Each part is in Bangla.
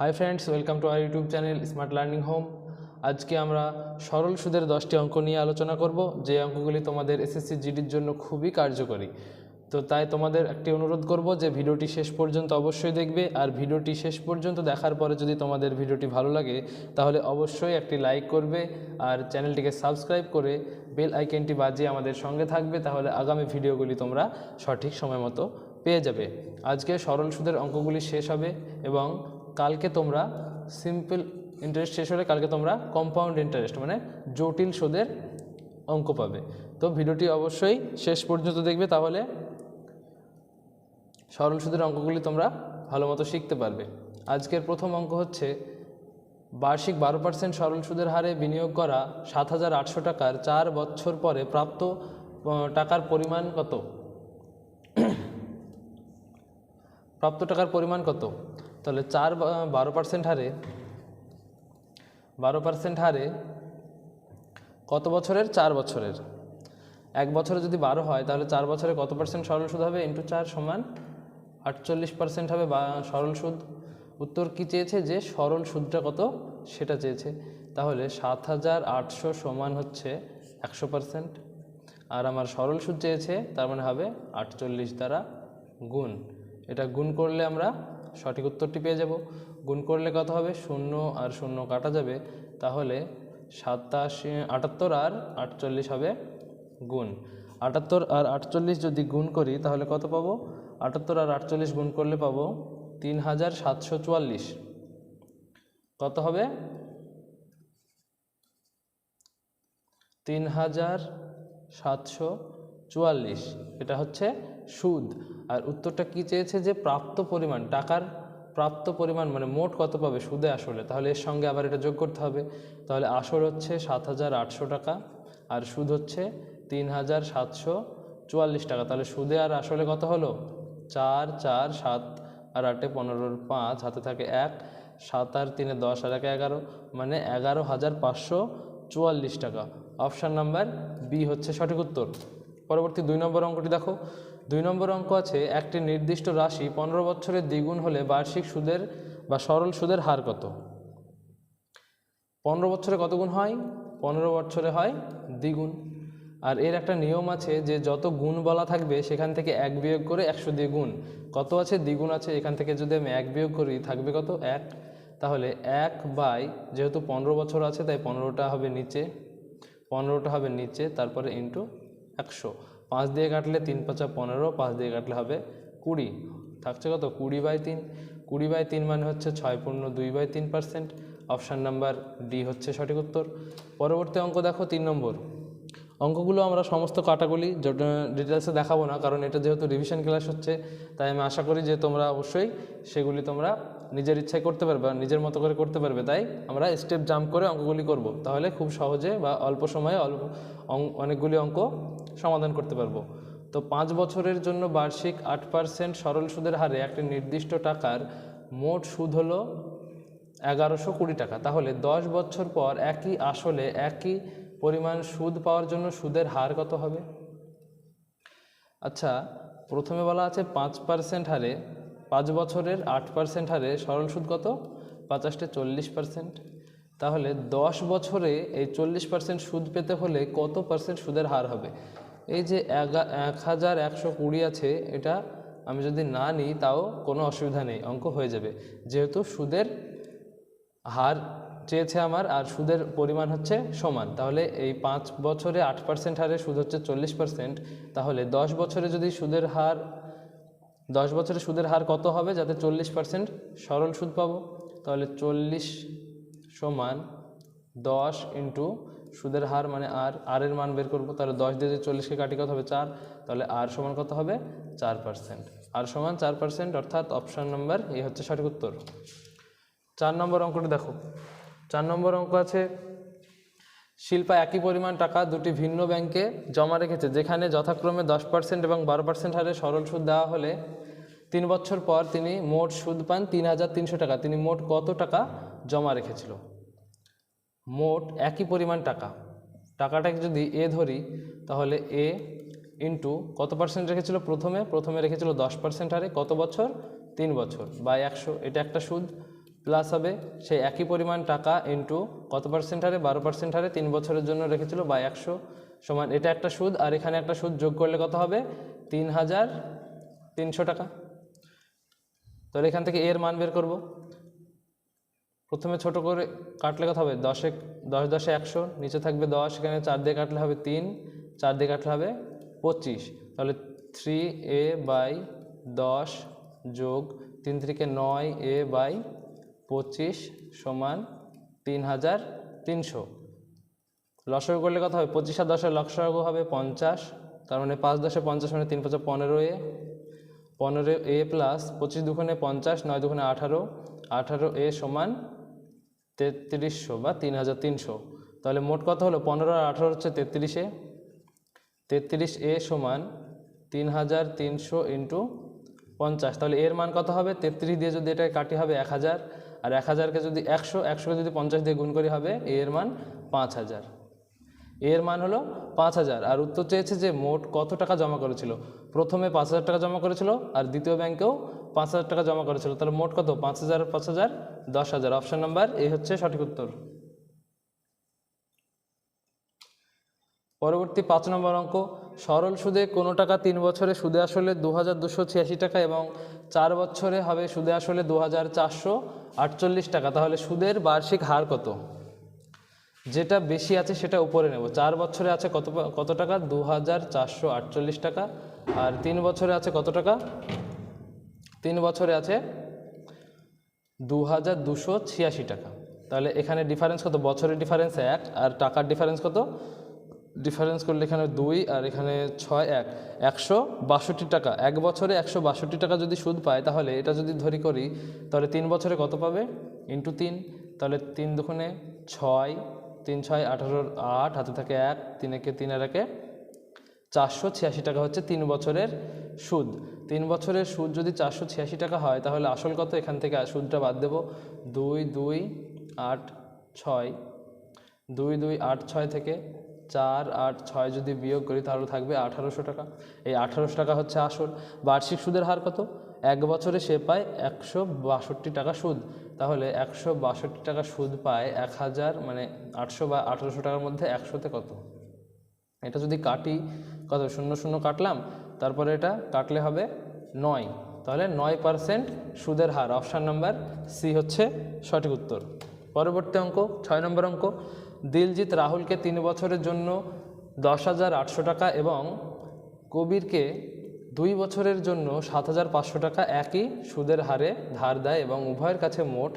Hi friends welcome to our YouTube channel smart learning home আজকে আমরা সরল সুদের দশটি অঙ্ক নিয়ে আলোচনা করব। যে অঙ্কগুলি তোমাদের এসএসসি জিডির জন্য খুবই কার্যকরী। তো তাই তোমাদের একটি অনুরোধ করব যে ভিডিওটি শেষ পর্যন্ত অবশ্যই দেখবে আর ভিডিওটি শেষ পর্যন্ত দেখার পরে যদি তোমাদের ভিডিওটি ভালো লাগে, তাহলে অবশ্যই একটি লাইক করবে আর চ্যানেলটিকে সাবস্ক্রাইব করে বেল আইকনটি বাজিয়ে আমাদের সঙ্গে থাকবে, তাহলে আগামী ভিডিওগুলি তোমরা সঠিক সময় মতো পেয়ে যাবে। আজকে সরল সুদের অঙ্কগুলি শেষ হবে এবং কালকে তোমরা সিম্পল ইন্টারেস্ট শেষ হলে কালকে তোমরা কম্পাউন্ড ইন্টারেস্ট মানে জটিল সুদের অঙ্ক পাবে। তো ভিডিওটি অবশ্যই শেষ পর্যন্ত দেখবে, তাহলে সরল সুদের অঙ্কগুলি তোমরা ভালো মতো শিখতে পারবে। আজকের প্রথম অঙ্ক হচ্ছে, বার্ষিক বারো পার্সেন্ট সরল সুদের হারে বিনিয়োগ করা সাত হাজার আটশো টাকার চার বছর পরে প্রাপ্ত টাকার পরিমাণ কত? প্রাপ্ত টাকার পরিমাণ কত? তাহলে চার বারো পার্সেন্ট হারে, বারো পার্সেন্ট হারে কত বছরের? চার বছরের। এক বছরে যদি বারো হয়, তাহলে চার বছরে কত পার্সেন্ট সরল সুদ হবে? ইন্টু চার সমান আটচল্লিশ পার্সেন্ট হবে বা, সরল সুদ। উত্তর কি চেয়েছে? যে সরল সুদটা কত? সেটা চেয়েছে। তাহলে সাত হাজার আটশো সমান হচ্ছে একশো পার্সেন্ট আর আমার সরল সুদ চেয়েছে, তার মানে হবে আটচল্লিশ দ্বারা গুণ। এটা গুণ করলে আমরা সঠিক উত্তরটি পেয়ে যাব। গুণ করলে কত হবে? শূন্য আর শূন্য কাটা যাবে। তাহলে সাতাশি, আটাত্তর আর আটচল্লিশ হবে গুণ। আটাত্তর আর আটচল্লিশ যদি গুণ করি, তাহলে কত পাবো? আটাত্তর আর আটচল্লিশ গুণ করলে পাবো তিন হাজার সাতশো চুয়াল্লিশ। কত হবে? তিন হাজার সাতশো চুয়াল্লিশ। এটা হচ্ছে সুদ। আর উত্তরটা কি চেয়েছে যে প্রাপ্ত পরিমাণ, টাকার প্রাপ্ত পরিমাণ মানে মোট কত পাবে সুদে আসলে? তাহলে এর সঙ্গে আবার এটা যোগ করতে হবে। তাহলে আসল হচ্ছে সাত হাজার আটশো টাকা আর সুদ হচ্ছে তিন হাজার সাতশো চুয়াল্লিশ টাকা। তাহলে সুদে আর আসলে কত হলো? চার চার, সাত আর আটে পনেরোর পাঁচ, হাতে থাকে এক, সাত আর তিনে দশ আর একে এগারো মানে এগারো হাজার পাঁচশো চুয়াল্লিশ টাকা। অপশান নাম্বার বি হচ্ছে সঠিক উত্তর। পরবর্তী দুই নম্বর অঙ্কটি দেখো। দুই নম্বর অঙ্ক আছে, একটি নির্দিষ্ট রাশি পনেরো বছরের দ্বিগুণ হলে বার্ষিক সুদের বা সরল সুদের হার কত? পনেরো বছরে কত গুণ হয়? পনেরো বছরে হয় দ্বিগুণ। আর এর একটা নিয়ম আছে যে যত গুণ বলা থাকবে, সেখান থেকে এক বিয়োগ করে একশো দিয়ে গুণ। কত আছে? দ্বিগুণ আছে। এখান থেকে যদি আমি এক বিয়োগ করি, থাকবে কত? এক। তাহলে এক বাই, যেহেতু পনেরো বছর আছে, তাই পনেরোটা হবে নিচে, পনেরোটা হবে নিচে, তারপরে ইন্টু একশো। পাঁচ দিয়ে কাটলে তিন পাঁচা পনেরো, পাঁচ দিয়ে কাটলে হবে কুড়ি। থাকছে কত? কুড়ি বাই তিন। কুড়ি বাই তিন মানে হচ্ছে ছয় পূর্ণ দুই বাই তিন পার্সেন্ট। অপশান নাম্বার ডি হচ্ছে সঠিক উত্তর। পরবর্তী অঙ্ক দেখো তিন নম্বর। অঙ্কগুলো আমরা সমস্ত কাটাগুলি ডিটেলসে দেখাবো না, কারণ এটা যেহেতু রিভিশন ক্লাস হচ্ছে, তাই আমি আশা করি যে তোমরা অবশ্যই সেগুলি তোমরা নিজের ইচ্ছায় করতে পারবে আর নিজের মতো করে করতে পারবে, তাই আমরা স্টেপ জাম্প করে অঙ্কগুলি করব। তাহলে খুব সহজে বা অল্প সময়ে অল্প অনেকগুলি অঙ্ক সমাধান করতে পারব। তো পাঁচ বছরের জন্য বার্ষিক আট পার্সেন্ট সরল সুদের হারে একটি নির্দিষ্ট টাকার মোট সুদ হলো এগারোশো কুড়ি টাকা। তাহলে দশ বছর পর একই আসলে একই পরিমাণ সুদ পাওয়ার জন্য সুদের হার কত হবে? আচ্ছা প্রথমে বলা আছে পাঁচ পার্সেন্ট হারে পাঁচ বছরের আট পার্সেন্ট হারে সরল সুদ কত? পাঁচাশটে চল্লিশ পার্সেন্ট তাহলে দশ বছরে এই চল্লিশ পার্সেন্ট সুদ পেতে হলে কত পার্সেন্ট সুদের হার হবে? এই যে এক হাজার একশো কুড়ি আছে, এটা আমি যদি না নিই তাও কোনো অসুবিধা নেই, অঙ্ক হয়ে যাবে। যেহেতু সুদের হার চেয়েছে আমার আর সুদের পরিমাণ হচ্ছে সমান, তাহলে এই পাঁচ বছরে আট পার্সেন্ট হারে সুদ হচ্ছে চল্লিশ পার্সেন্ট তাহলে দশ বছরে যদি সুদের হার দশ বছরে সুদের হার কত হবে? যাতে চল্লিশ পার্সেন্ট সরল সুদ পাবো। তাহলে চল্লিশ সমান দশ ইন্টু সুদের হার মানে আর আর এর মান বের করব। তাহলে দশ দিয়ে চল্লিশকে কাটি কত হবে? চার। তাহলে আর সমান কত হবে? চার পার্সেন্ট আর সমান চার পার্সেন্ট অর্থাৎ অপশান নম্বর এই হচ্ছে সঠিক উত্তর। চার নম্বর অঙ্কটা দেখো। চার নম্বর অঙ্ক আছে শিল্পা একই পরিমাণ টাকা দুটি ভিন্ন ব্যাংকে জমা রেখেছে, যেখানে যথাক্রমে দশ পার্সেন্ট এবং বারো পার্সেন্ট হারে সরল সুদ দেওয়া হলে তিন বছর পর তিনি মোট সুদ পান তিন হাজার তিনশো টাকা। তিনি মোট কত টাকা জমা রেখেছিল? মোট একই পরিমাণ টাকা। টাকাটাকে যদি এ ধরি, তাহলে এ ইন্টু কত পার্সেন্ট রেখেছিল প্রথমে? প্রথমে রেখেছিল দশ পার্সেন্ট হারে, কত বছর? তিন বছর। বা একশো, এটা একটা সুদ। প্লাস হবে সেই একই পরিমাণ টাকা ইন্টু কত পার্সেন্ট হারে? বারো পার্সেন্ট হারে, তিন বছরের জন্য রেখেছিল বা একশো সমান। এটা একটা সুদ, আর এখানে একটা সুদ যোগ করলে কত হবে? তিন হাজার তিনশো টাকা। তাহলে এখান থেকে এর মান বের করব। প্রথমে ছোট করে কাটলে কত হবে? দশে, দশ দশে একশো, নিচে থাকবে দশ, এখানে চার দিয়ে কাটলে হবে তিন, চার দিয়ে কাটলে হবে পঁচিশ। তাহলে থ্রি এ বাই দশ যোগ তিন থেকে নয় এ বাই পঁচিশ সমান তিন হাজার তিনশো। লসগু করলে কত হবে? পঁচিশ আর দশের লসগু হবে পঞ্চাশ। তার মানে পাঁচ দশে পঞ্চাশ মানে তিন পাঁচে পনেরো এ। পনেরো এ প্লাস পঁচিশ দুখানে পঞ্চাশ, নয় দুখানে আঠারো। আঠারো এ সমান তেত্রিশশো বা তিন হাজার তিনশো। তাহলে মোট কত হলো? পনেরো আর আঠারো হচ্ছে তেত্রিশে তেত্রিশ এ সমান তিন হাজার তিনশো ইন্টু পঞ্চাশ। তাহলে এর মান কত হবে? তেত্রিশ দিয়ে যদি এটাকে কাটি হবে এক হাজার আর এক হাজারকে যদি একশো, একশোকে যদি পঞ্চাশ দিয়ে গুণ করি হবে এর মান পাঁচ হাজার। এর মান হলো পাঁচ হাজার। আর উত্তর চেয়েছে যে মোট কত টাকা জমা করেছিল? প্রথমে পাঁচ হাজার টাকা জমা করেছিল আর দ্বিতীয় ব্যাংকেও পাঁচ হাজার টাকা জমা করেছিল। তাহলে মোট কত? পাঁচ হাজার পাঁচ হাজার, দশ হাজার। অপশান নাম্বার এই হচ্ছে সঠিক উত্তর। পরবর্তী পাঁচ নম্বর অঙ্ক। সরল সুদে কোনো টাকা তিন বছরে সুদে আসলে দু টাকা এবং চার বছরে হবে সুদে আসলে দু হাজার চারশো আটচল্লিশ টাকা। তাহলে সুদের বার্ষিক হার কত? যেটা বেশি আছে সেটা উপরে নেব। চার বছরে আছে কত কত টাকা? দু হাজার চারশো আটচল্লিশ টাকা। আর তিন বছরে আছে কত টাকা? তিন বছরে আছে দু টাকা। তাহলে এখানে ডিফারেন্স কত? বছরের ডিফারেন্স এক, আর টাকার ডিফারেন্স কত? ডিফারেন্স করলে এখানে দুই আর এখানে ছয় এক। একশো বাষট্টি টাকা। এক বছরে একশো বাষট্টি টাকা যদি সুদ পায়, তাহলে এটা যদি ধরি করি, তাহলে তিন বছরে কত পাবে? ইন্টু তিন। তাহলে তিন দুগুণে ছয়, তিন ছয় আঠারোর আট, হাতে থাকে এক, তিন একে তিন আর একে চারশো ছিয়াশি টাকা হচ্ছে তিন বছরের সুদ। তিন বছরের সুদ যদি চারশো ছিয়াশি টাকা হয়, তাহলে আসল কত? এখান থেকে সুদটা বাদ দেব। দুই দুই, আট, ছয়। দুই দুই, আট, ছয় থেকে চার আট ছয় যদি বিয়োগ করি তাহলে থাকবে আঠারোশো টাকা। এই আঠারোশো টাকা হচ্ছে আসল। বার্ষিক সুদের হার কত? এক বছরে সে পায় একশো বাষট্টি টাকা সুদ। তাহলে একশো বাষট্টি টাকা সুদ পায় এক হাজার মানে আটশো বা আঠারোশো টাকার মধ্যে একশোতে কত? এটা যদি কাটি, কত? শূন্য শূন্য কাটলাম, তারপরে এটা কাটলে হবে নয়। তাহলে নয় পার্সেন্ট সুদের হার। অপশান নাম্বার সি হচ্ছে সঠিক উত্তর। পরবর্তী অঙ্ক, ছয় নম্বর অঙ্ক। দিলজিৎ রাহুলকে তিন বছরের জন্য দশ হাজার আটশো টাকা এবং কবিরকে দুই বছরের জন্য সাত হাজার পাঁচশো টাকা একই সুদের হারে ধার দেয় এবং উভয়ের কাছে মোট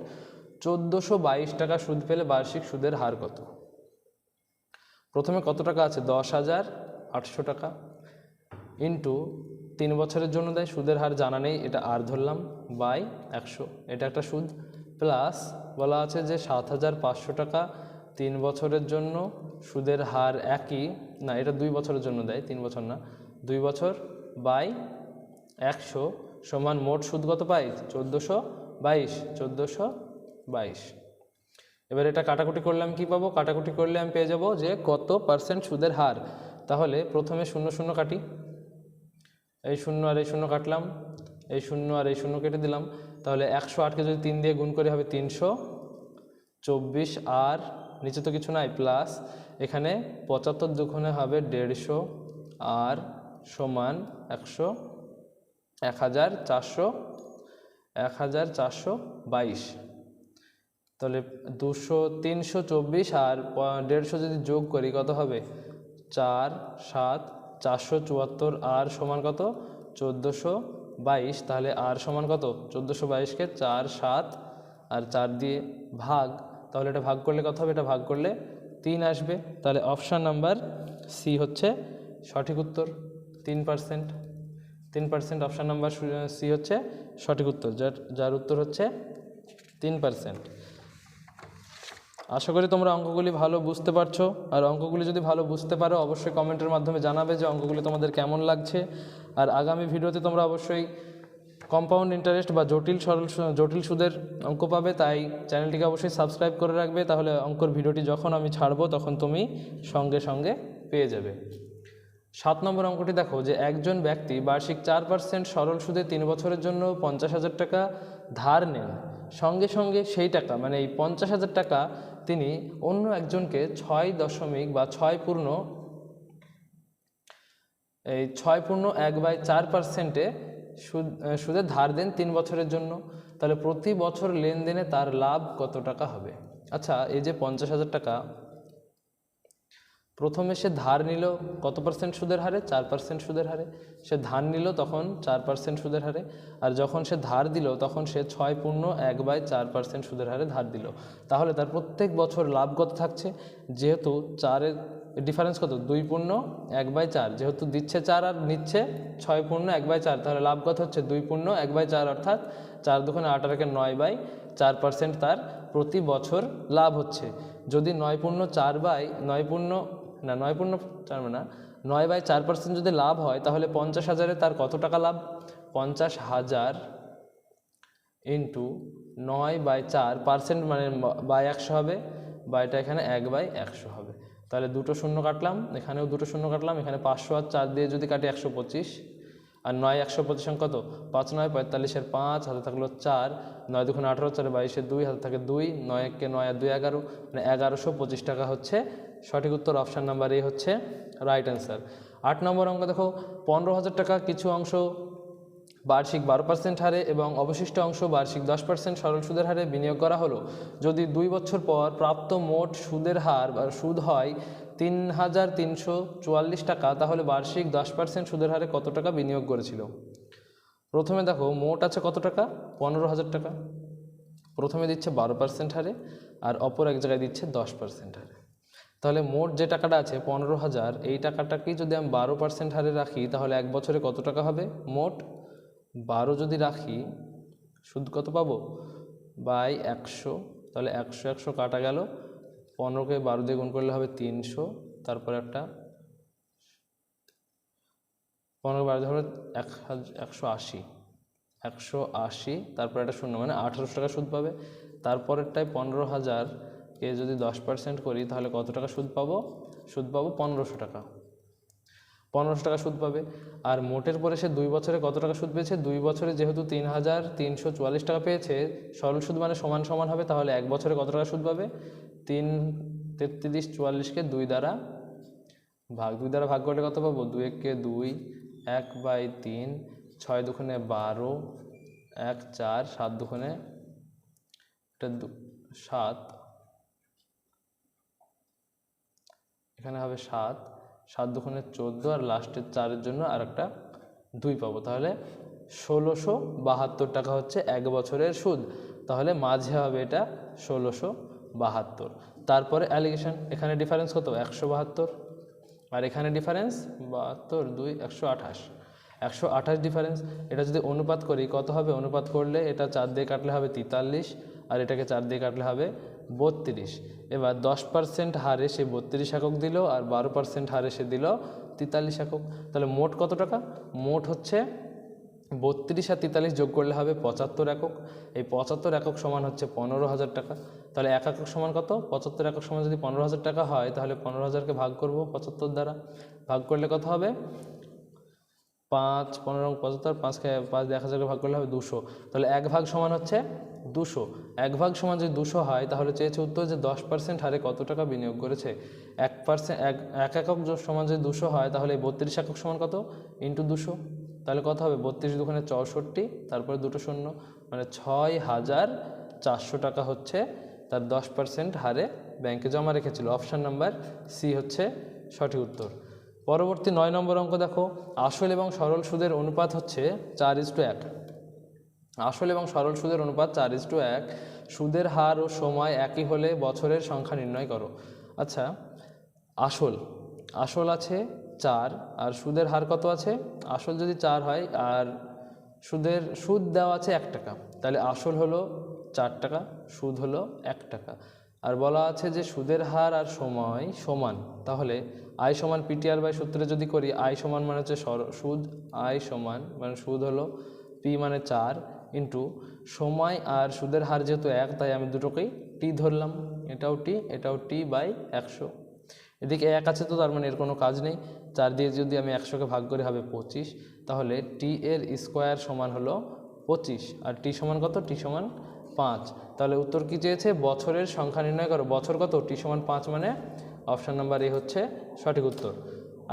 চোদ্দোশো বাইশ টাকা সুদ পেলে বার্ষিক সুদের হার কত? প্রথমে কত টাকা আছে? দশ হাজার আটশো টাকা ইন্টু তিন বছরের জন্য দেয়, সুদের হার জানা নেই, এটা আর ধরলাম, বাই একশো। এটা একটা সুদ, প্লাস বলা আছে যে সাত হাজার পাঁচশো টাকা তিন বছরের জন্য সুদের হার একই। না, এটা দুই বছরের জন্য দেয়, তিন বছর না। দুই বছর বাই একশো সমান মোট সুদ কত পাই? চোদ্দোশো বাইশ চোদ্দোশো বাইশ। এবার এটা কাটাকুটি করলাম কি পাবো? কাটাকুটি করলে আমি পেয়ে যাব যে কত পার্সেন্ট সুদের হার। তাহলে প্রথমে শূন্য শূন্য কাটি। এই শূন্য আর এই শূন্য কাটলাম। এই শূন্য আর এই শূন্য কেটে দিলাম। তাহলে একশো আটকে যদি তিন দিয়ে গুণ করে হবে তিনশো চব্বিশ আর নিচে তো কিছু নাই প্লাস এখানে পঁচাত্তর দুগুণে হবে দেড়শো আর সমান একশো এক হাজার চারশো এক হাজার চারশো বাইশ। তাহলে দুশো, তিনশো চব্বিশ আর দেড়শো যদি যোগ করি কত হবে? চার, সাত, চারশো চুয়াত্তর আর সমান কত? চোদ্দোশো বাইশ। তাহলে আর সমান কত? চোদ্দোশো বাইশকে চার, সাত আর চার দিয়ে ভাগ তাহলে এটা ভাগ করলে কত হবে? এটা ভাগ করলে তিন আসবে। তাহলে অপশান নাম্বার সি হচ্ছে সঠিক উত্তর, তিন পার্সেন্ট তিন পার্সেন্ট অপশান নাম্বার সি হচ্ছে সঠিক উত্তর, যার যার উত্তর হচ্ছে তিন পার্সেন্ট আশা করি তোমরা অঙ্কগুলি ভালো বুঝতে পারছ। আর অঙ্কগুলি যদি ভালো বুঝতে পারো, অবশ্যই কমেন্টের মাধ্যমে জানাবে যে অঙ্কগুলি তোমাদের কেমন লাগছে। আর আগামী ভিডিওতে তোমরা অবশ্যই কম্পাউন্ড ইন্টারেস্ট বা জটিল সরল জটিল সুদের অঙ্ক পাবে, তাই চ্যানেলটিকে অবশ্যই সাবস্ক্রাইব করে রাখবে, তাহলে অঙ্কর ভিডিওটি যখন আমি ছাড়বো, তখন তুমি সঙ্গে সঙ্গে পেয়ে যাবে। সাত নম্বর অঙ্কটি দেখো, যে একজন ব্যক্তি বার্ষিক চার পার্সেন্ট সরল সুদে তিন বছরের জন্য পঞ্চাশ হাজার টাকা ধার নেন। সঙ্গে সঙ্গে সেই টাকা মানে এই পঞ্চাশ হাজার টাকা তিনি অন্য একজনকে ছয় দশমিক বা ছয় পূর্ণ, এই ছয় পূর্ণ এক বাই চার পার্সেন্টে সুদ সুদে ধার দেন তিন বছরের জন্য, তাহলে প্রতি বছর লেনদেনে তার লাভ কত টাকা হবে? আচ্ছা এই যে পঞ্চাশ হাজার টাকা, প্রথমে সে ধার নিল, কত পার্সেন্ট সুদের হারে? চার পার্সেন্ট সুদের হারে। সে ধার নিল তখন চার পার্সেন্ট সুদের হারে, আর যখন সে ধার দিল, তখন সে ছয় পূর্ণ এক বাই চার পার্সেন্ট সুদের হারে ধার দিল। তাহলে তার প্রত্যেক বছর লাভ কত থাকছে? যেহেতু চারের ডিফারেন্স কত? দুই পূর্ণ এক বাই চার। যেহেতু দিচ্ছে চার আর নিচ্ছে ছয় পূর্ণ এক বাই চার, তাহলে লাভ কত হচ্ছে? দুই পূর্ণ এক বাই চার অর্থাৎ চার দুখানে আট আর নয় বাই চার পার্সেন্ট তার প্রতি বছর লাভ হচ্ছে। যদি নয় পূর্ণ চার বাই, নয় পূর্ণ, না, নয় পূর্ণ চার না, নয় বাই চার পার্সেন্ট যদি লাভ হয়, তাহলে পঞ্চাশ হাজারে তার কত টাকা লাভ? পঞ্চাশ হাজার ইন্টু নয় বাই চার পার্সেন্ট মানে বাই একশো হবে, বাইটা এখানে এক বাই একশো হবে। তাহলে দুটো শূন্য কাটলাম, এখানেও দুটো শূন্য কাটলাম, এখানে পাঁচশো আর চার দিয়ে যদি কাটি একশো পঁচিশ, আর নয় একশো পঁচিশ কত পাঁচ নয় পঁয়তাল্লিশের পাঁচ, হাতে থাকল চার, নয় দুগুণ আঠারো চারে বাইশের দুই, হাতে থাকে দুই, নয় একে নয় আর দুই এগারো মানে এগারোশো পঁচিশ টাকা হচ্ছে। সঠিক উত্তর অপশান নাম্বার এ হচ্ছে রাইট অ্যান্সার আট নম্বর অঙ্ক দেখো, পনেরো হাজার টাকা কিছু অংশ বার্ষিক বারো পার্সেন্ট হারে এবং অবশিষ্ট অংশ বার্ষিক দশ পার্সেন্ট সরল সুদের হারে বিনিয়োগ করা হলো। যদি দুই বছর পর প্রাপ্ত মোট সুদের হার বা সুদ হয় তিন হাজার তিনশো চুয়াল্লিশ টাকা, তাহলে বার্ষিক দশ পার্সেন্ট সুদের হারে কত টাকা বিনিয়োগ করেছিল? প্রথমে দেখো, মোট আছে কত টাকা? পনেরো হাজার টাকা। প্রথমে দিচ্ছে বারো পার্সেন্ট হারে আর অপর এক জায়গায় দিচ্ছে দশ পার্সেন্ট হারে। তাহলে মোট যে টাকাটা আছে পনেরো হাজার, এই টাকাটাকেই যদি আমি বারো পার্সেন্ট হারে রাখি, তাহলে এক বছরে কত টাকা হবে? মোট বারো যদি রাখি, সুদ কত পাবো? বাই একশো। তাহলে একশো একশো কাটা গেল। পনেরোকে বারো দিয়ে গুণ করলে হবে তিনশো। তারপর একটা পনেরো বারো হবে এক একশো আশি। একশো আশি, তারপর একটা শূন্য মানে আঠারোশো টাকা সুদ পাবে। তারপরেরটায় পনেরো হাজারকে যদি দশ পার্সেন্ট করি, তাহলে কত টাকা সুদ পাবো? সুদ পাবো পনেরোশো টাকা। পনেরোশো টাকা সুদ পাবে। আর মোটের পরে সে দুই বছরে কত টাকা সুদ পেয়েছে? দুই বছরে যেহেতু তিন হাজার তিনশো চুয়াল্লিশ টাকা পেয়েছে, সরল সুদ মানে সমান সমান হবে, তাহলে এক বছরে কত টাকা সুদ পাবে? তিন তেত্রিশ চুয়াল্লিশকে দুই দ্বারা ভাগ, দুই দ্বারা ভাগ করলে কত পাবো? দুই এককে দুই, এক বাই তিন, ছয় দুখানে বারো, এক চার, সাত দুখানে এটা দু, সাত। এখানে হবে সাত। সাত দুখানে চোদ্দ আর লাস্টের চারের জন্য আর একটা দুই পাবো। তাহলে ষোলোশো বাহাত্তর টাকা হচ্ছে এক বছরের সুদ। তাহলে মাঝে হবে এটা ষোলোশো বাহাত্তর। তারপরে অ্যালিগেশন এখানে ডিফারেন্স কত? একশো বাহাত্তর। আর এখানে ডিফারেন্স বাহাত্তর দুই, একশো আঠাশ। একশো আঠাশ ডিফারেন্স এটা যদি অনুপাত করি, কত হবে? অনুপাত করলে এটা চার দিয়ে কাটলে হবে তেতাল্লিশ, আর এটাকে চার দিয়ে কাটলে হবে বত্রিশ। এবার দশ পার্সেন্ট হারে সে বত্রিশ একক দিল আর বারো পার্সেন্ট হারে সে দিল তেতাল্লিশ একক। তাহলে মোট কত টাকা? মোট হচ্ছে বত্রিশ আর তেতাল্লিশ যোগ করলে হবে পঁচাত্তর একক। এই পঁচাত্তর একক সমান হচ্ছে পনেরো হাজার টাকা। তাহলে এক একক সমান কত? পঁচাত্তর একক সমান যদি পনেরো হাজার টাকা হয়, তাহলে পনেরো হাজারকে ভাগ করব পঁচাত্তর দ্বারা। ভাগ করলে কত হবে? পাঁচ পনেরো পঁচাত্তর পাঁচকে পাঁচ এক হাজারকে ভাগ করলে হবে দুশো। তাহলে এক ভাগ সমান হচ্ছে দুশো। এক ভাগ সমান যদি দুশো হয়, তাহলে চেয়েছে উত্তর যে দশ পার্সেন্ট হারে কত টাকা বিনিয়োগ করেছে? এক পার্সেন্ট এক এক একক সমান যদি দুশো হয়, তাহলে বত্রিশ একক সমান কত? ইন্টু দুশো। তাহলে কত হবে? বত্রিশ দুখানে চৌষট্টি, তারপরে দুটো শূন্য। মানে ছয় হাজার চারশো টাকা হচ্ছে তার দশ পার্সেন্ট হারে ব্যাংকে জমা রেখেছিল। অপশান নাম্বার সি হচ্ছে সঠিক উত্তর। পরবর্তী নয় নম্বর অঙ্ক দেখো, আসল এবং সরল সুদের অনুপাত হচ্ছে চার ইস টু এক। আসল এবং সরল সুদের অনুপাত চার ইস টু এক। সুদের হার ও সময় একই হলে বছরের সংখ্যা নির্ণয় করো। আচ্ছা আসল আসল আছে চার, আর সুদের হার কত আছে? আসল যদি চার হয়, আর সুদের, সুদ দেওয়া আছে এক টাকা, তাহলে আসল হলো চার টাকা, সুদ হলো এক টাকা। আর বলা আছে যে সুদের হার আর সময় সমান। তাহলে আয় সমান পিটিআর বাই সূত্রে যদি করি আয় সমান মানে হচ্ছে সুদ আয় সমান মানে সুদ হলো পি মানে চার ইন্টু সময় আর সুদের হার যেহেতু এক, তাই আমি দুটোকেই টি ধরলাম। এটাও টি এটাও টি বাই একশো। এদিকে এক আছে তো, তার মানে এর কোনো কাজ নেই। চার দিয়ে যদি আমি একশোকে ভাগ করি হবে পঁচিশ, তাহলে টি এর স্কোয়ার সমান হলো পঁচিশ। আর টি সমান কত? টি সমান পাঁচ। তাহলে উত্তর কি চেয়েছে বছরের সংখ্যা নির্ণয় করো। বছর কত? টি সমান পাঁচ মানে অপশান নাম্বার এ হচ্ছে সঠিক উত্তর।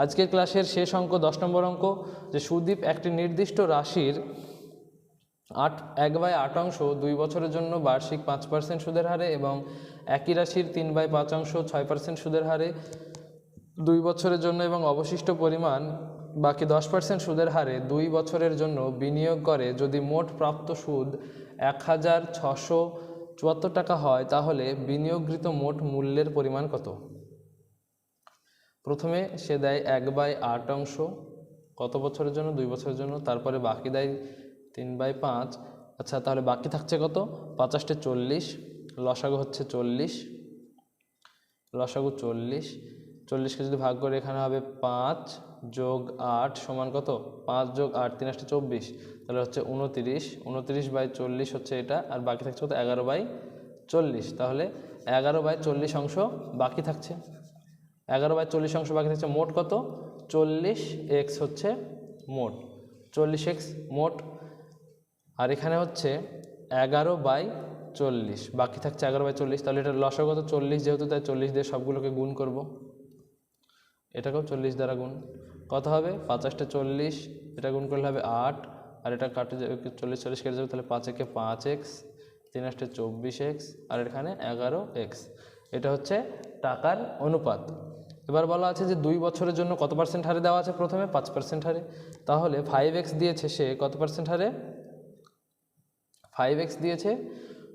আজকের ক্লাসের শেষ অঙ্ক, দশ নম্বর অঙ্ক, যে সুদীপ একটি নির্দিষ্ট রাশির আট, এক বাই আট অংশ দুই বছরের জন্য বার্ষিক পাঁচ পার্সেন্ট সুদের হারে এবং একই রাশির তিন বাই পাঁচ অংশ ছয় পার্সেন্ট সুদের হারে দুই বছরের জন্য এবং অবশিষ্ট পরিমাণ বাকি দশ পার্সেন্ট সুদের হারে দুই বছরের জন্য বিনিয়োগ করে যদি মোট প্রাপ্ত সুদ এক হাজার ছশো চুয়াত্তর টাকা হয়, তাহলে বিনিয়োগকৃত মোট মূল্যের পরিমাণ কত? প্রথমে সে দেয় এক বাই আট অংশ, কত বছরের জন্য? দুই বছরের জন্য। তারপরে বাকি দেয় তিন বাই পাঁচ। আচ্ছা তাহলে বাকি থাকছে কত? পঞ্চাশটে চল্লিশ, লসাগু হচ্ছে চল্লিশ, লসাগু চল্লিশ। চল্লিশকে যদি ভাগ করে এখানে হবে পাঁচ যোগ আট সমান কত? পাঁচ যোগ আট, তিন আসতে চব্বিশ। তাহলে হচ্ছে উনতিরিশ। উনতিরিশ বাই চল্লিশ হচ্ছে এটা, আর বাকি থাকছে কত? এগারো বাই চল্লিশ। তাহলে এগারো বাই চল্লিশ অংশ বাকি থাকছে। এগারো বাই চল্লিশ অংশ বাকি থাকছে মোট কত? চল্লিশ এক্স হচ্ছে মোট। চল্লিশ এক্স মোট। আর এখানে হচ্ছে এগারো বাই চল্লিশ। বাকি থাকছে এগারো বাই চল্লিশ। তাহলে এটা লসগত চল্লিশ যেহেতু, তাই চল্লিশ দিয়ে সবগুলোকে গুণ করব। এটাকেও চল্লিশ দ্বারা গুণ। কত হবে? পাঁচাশটা চল্লিশ, এটা গুণ করলে হবে আট। আর এটা কাটে যাবে চল্লিশ চল্লিশ কেটে যাবে, তাহলে পাঁচ একে পাঁচ এক্স তিন আষ্টে চব্বিশ এক্স আর এখানে এগারো এক্স এটা হচ্ছে টাকার অনুপাত। এবার বলা আছে যে, দুই বছরের জন্য কত পার্সেন্ট হারে দেওয়া আছে প্রথমে? পাঁচ পার্সেন্ট হারে। তাহলে ফাইভ এক্স দিয়েছে সে, কত পার্সেন্ট হারে? ফাইভ এক্স দিয়েছে,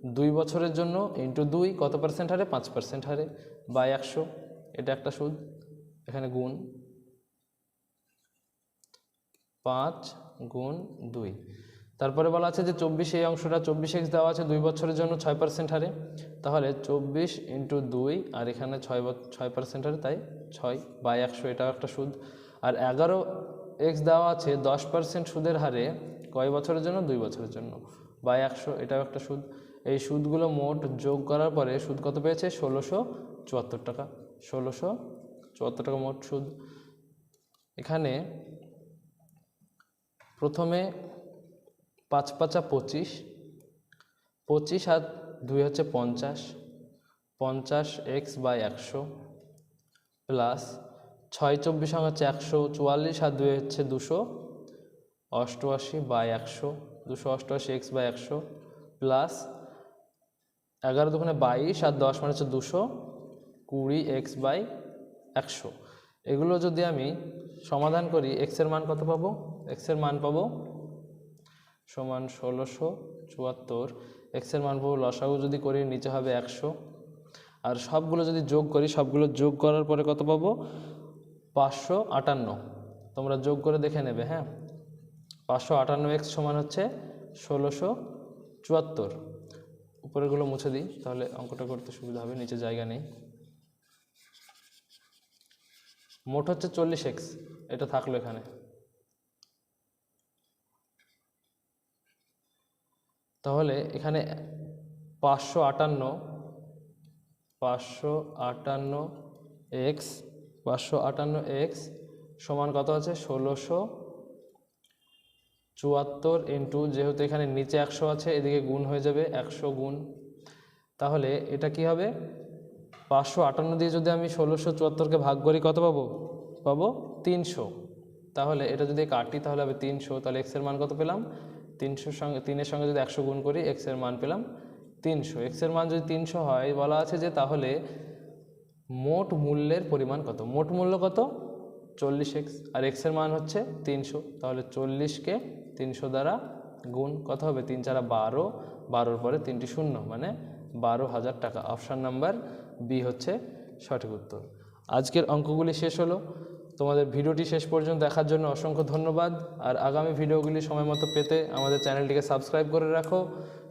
দুই বছরের জন্য ইন্টু দুই, কত পার্সেন্ট হারে? পাঁচ পার্সেন্ট হারে। বাই একশো। এটা একটা সুদ। এখানে গুণ পাঁচ গুণ দুই। তারপরে বলা আছে যে চব্বিশ এই অংশটা চব্বিশ এক্স দেওয়া আছে দুই বছরের জন্য ছয় পার্সেন্ট হারে। তাহলে চব্বিশ ইন্টু দুই, আর এখানে ছয় ছয় পার্সেন্ট হারে, তাই ছয় বাই একশো এটাও একটা সুদ। আর এগারো এক্স দেওয়া আছে দশ পার্সেন্ট সুদের হারে, কয় বছরের জন্য? দুই বছরের জন্য। বা একশো, এটাও একটা সুদ। এই সুদগুলো মোট যোগ করার পরে সুদ কত পেয়েছে? ষোলোশো চুয়াত্তর টাকা। ষোলোশো চুয়াত্তর টাকা মোট সুদ। এখানে প্রথমে পাঁচ পাঁচা পঁচিশ পঁচিশ আর দুই হচ্ছে পঞ্চাশ পঞ্চাশ এক্স বাই একশো প্লাস ছয় চব্বিশ হচ্ছে একশো চুয়াল্লিশ আর দুই হচ্ছে দুশো অষ্টআশি বাই একশো, দুশো অষ্টআশি এক্স বাই একশো প্লাস এগারো দুখানে বাইশ আর দশ মানে হচ্ছে দুশো কুড়ি এক্স বাই একশো। এগুলো যদি আমি সমাধান করি এক্সের মান কত পাবো? এক্সের মান পাবো সমান ষোলোশো চুয়াত্তর। এক্সের মান পাবো লসাগু যদি করি, নিচে হবে একশো। আর সবগুলো যদি যোগ করি, সবগুলো যোগ করার পরে কত পাবো? পাঁচশো আটান্ন। তোমরা যোগ করে দেখে নেবে হ্যাঁ? পাঁচশো আটান্ন এক্স সমান হচ্ছে ষোলোশো চুয়াত্তর। উপরেগুলো মুছে দিই, তাহলে অঙ্কটা করতে সুবিধা হবে, নিচে জায়গা নেই। মোট হচ্ছে চল্লিশ এক্স, এটা থাকল এখানে। তাহলে এখানে পাঁচশো আটান্ন পাঁচশো আটান্ন এক্স, পাঁচশো আটান্ন এক্স সমান কত আছে? ষোলোশো চুয়াত্তর ইন্টু, যেহেতু এখানে নিচে একশো আছে, এদিকে গুণ হয়ে যাবে একশো গুণ। তাহলে এটা কি হবে? পাঁচশো আটান্ন দিয়ে যদি আমি ষোলোশো চুয়াত্তরকে ভাগ করি, কত পাবো? পাবো তিনশো। তাহলে এটা যদি কাটি, তাহলে হবে তিনশো। তাহলে এক্সের মান কত পেলাম? তিনশোর সঙ্গে, তিনের সঙ্গে যদি একশো গুণ করি এক্সের মান পেলাম তিনশো। এক্সের মান যদি তিনশো হয়, বলা আছে যে তাহলে মোট মূল্যের পরিমাণ কত? মোট মূল্য কত? চল্লিশ এক্স আর এক্সের মান হচ্ছে তিনশো। তাহলে চল্লিশকে তিনশো দ্বারা গুণ কত হবে? তিন চারা বারো। বারোর পরে তিনটি শূন্য মানে বারো হাজার টাকা। অপশান নাম্বার বি হচ্ছে সঠিক উত্তর। আজকের অঙ্কগুলি শেষ হলো। তোমাদের ভিডিওটি শেষ পর্যন্ত দেখার জন্য অসংখ্য ধন্যবাদ। আর আগামী ভিডিওগুলি সময় মতো পেতে আমাদের চ্যানেলটিকে সাবস্ক্রাইব করে রাখো।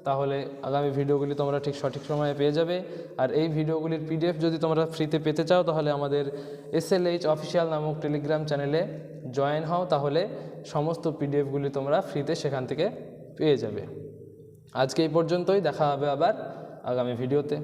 তাহলে আগামী ভিডিওগুলি তোমরা ঠিক সঠিক সময়ে পেয়ে যাবে। আর এই ভিডিওগুলির পিডিএফ যদি তোমরা ফ্রিতে পেতে চাও, তাহলে আমাদের এসএলএইচ অফিসিয়াল নামক টেলিগ্রাম চ্যানেলে জয়েন হও। তাহলে সমস্ত পিডিএফগুলি তোমরা ফ্রিতে সেখান থেকে পেয়ে যাবে। আজকে এই পর্যন্তই। দেখা হবে আবার আগামী ভিডিওতে।